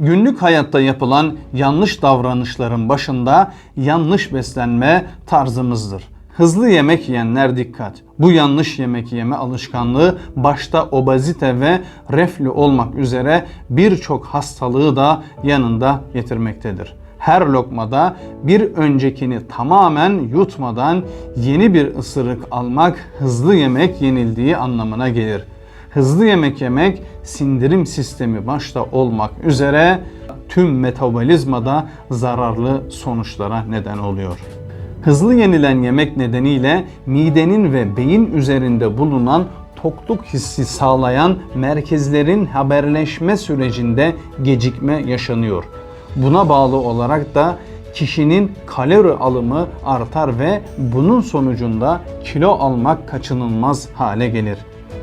Günlük hayatta yapılan yanlış davranışların başında yanlış beslenme tarzımızdır. Hızlı yemek yiyenler dikkat. Bu yanlış yemek yeme alışkanlığı başta obezite ve reflü olmak üzere birçok hastalığı da yanında getirmektedir. Her lokmada bir öncekini tamamen yutmadan yeni bir ısırık almak hızlı yemek yenildiği anlamına gelir. Hızlı yemek yemek sindirim sistemi başta olmak üzere tüm metabolizmada zararlı sonuçlara neden oluyor. Hızlı yenilen yemek nedeniyle midenin ve beyin üzerinde bulunan tokluk hissi sağlayan merkezlerin haberleşme sürecinde gecikme yaşanıyor. Buna bağlı olarak da kişinin kalori alımı artar ve bunun sonucunda kilo almak kaçınılmaz hale gelir.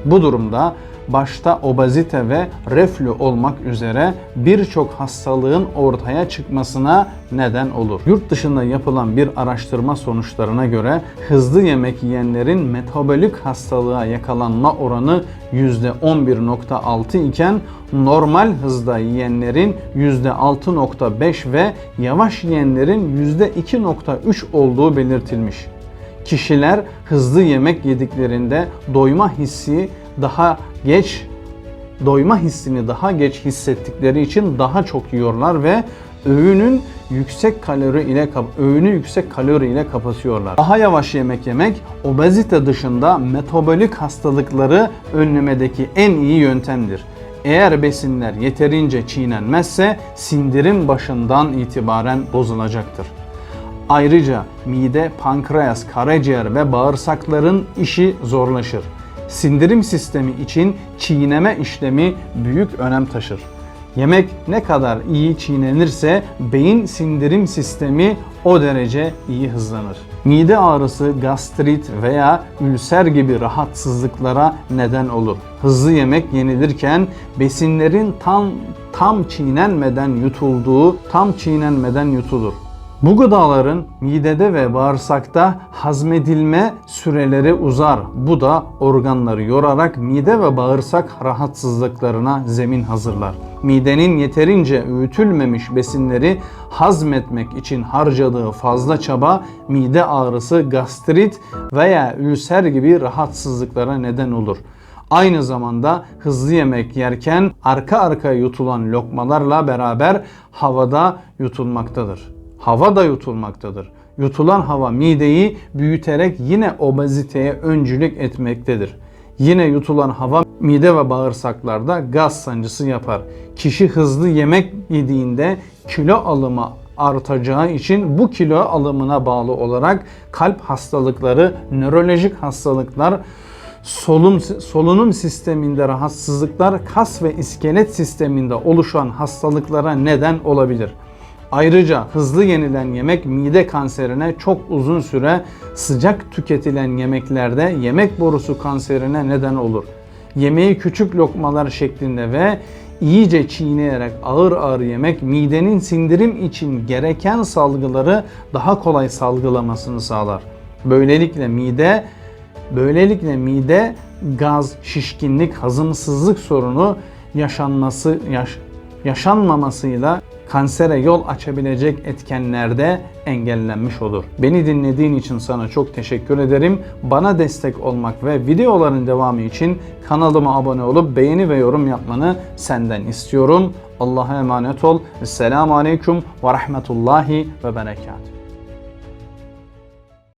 Bu durumda başta obezite ve reflü olmak üzere birçok hastalığın ortaya çıkmasına neden olur. Yurt dışında yapılan bir araştırma sonuçlarına göre hızlı yemek yiyenlerin metabolik hastalığa yakalanma oranı %11.6 iken normal hızda yiyenlerin %6.5 ve yavaş yiyenlerin %2.3 olduğu belirtilmiş. Kişiler hızlı yemek yediklerinde doyma hissi daha geç doyma hissini daha geç hissettikleri için daha çok yiyorlar ve öğünün yüksek kalori ile öğünü yüksek kalori ile kapatıyorlar. Daha yavaş yemek yemek obezite dışında metabolik hastalıkları önlemedeki en iyi yöntemdir. Eğer besinler yeterince çiğnenmezse sindirim başından itibaren bozulacaktır. Ayrıca mide, pankreas, karaciğer ve bağırsakların işi zorlaşır. Sindirim sistemi için çiğneme işlemi büyük önem taşır. Yemek ne kadar iyi çiğnenirse beyin sindirim sistemi o derece iyi hızlanır. Mide ağrısı, gastrit veya ülser gibi rahatsızlıklara neden olur. Hızlı yemek yenilirken besinlerin tam tam çiğnenmeden yutulduğu, tam çiğnenmeden yutulur. Bu gıdaların midede ve bağırsakta hazmedilme süreleri uzar. Bu da organları yorarak mide ve bağırsak rahatsızlıklarına zemin hazırlar. Midenin yeterince öğütülmemiş besinleri hazmetmek için harcadığı fazla çaba mide ağrısı, gastrit veya ülser gibi rahatsızlıklara neden olur. Aynı zamanda hızlı yemek yerken arka arkaya yutulan lokmalarla beraber havada yutulmaktadır hava da yutulmaktadır. Yutulan hava mideyi büyüterek yine obeziteye öncülük etmektedir. Yine yutulan hava mide ve bağırsaklarda gaz sancısı yapar. Kişi hızlı yemek yediğinde kilo alımı artacağı için bu kilo alımına bağlı olarak kalp hastalıkları, nörolojik hastalıklar, solunum, solunum sisteminde rahatsızlıklar, kas ve iskelet sisteminde oluşan hastalıklara neden olabilir. Ayrıca hızlı yenilen yemek mide kanserine çok uzun süre sıcak tüketilen yemeklerde yemek borusu kanserine neden olur. Yemeği küçük lokmalar şeklinde ve iyice çiğneyerek ağır ağır yemek midenin sindirim için gereken salgıları daha kolay salgılamasını sağlar. Böylelikle mide böylelikle mide gaz, şişkinlik, hazımsızlık sorunu yaşanması yaş, yaşanmamasıyla kansere yol açabilecek etkenlerde engellenmiş olur. Beni dinlediğin için sana çok teşekkür ederim. Bana destek olmak ve videoların devamı için kanalıma abone olup beğeni ve yorum yapmanı senden istiyorum. Allah'a emanet ol. Esselamu Aleyküm ve Rahmetullahi ve Berekatuhu.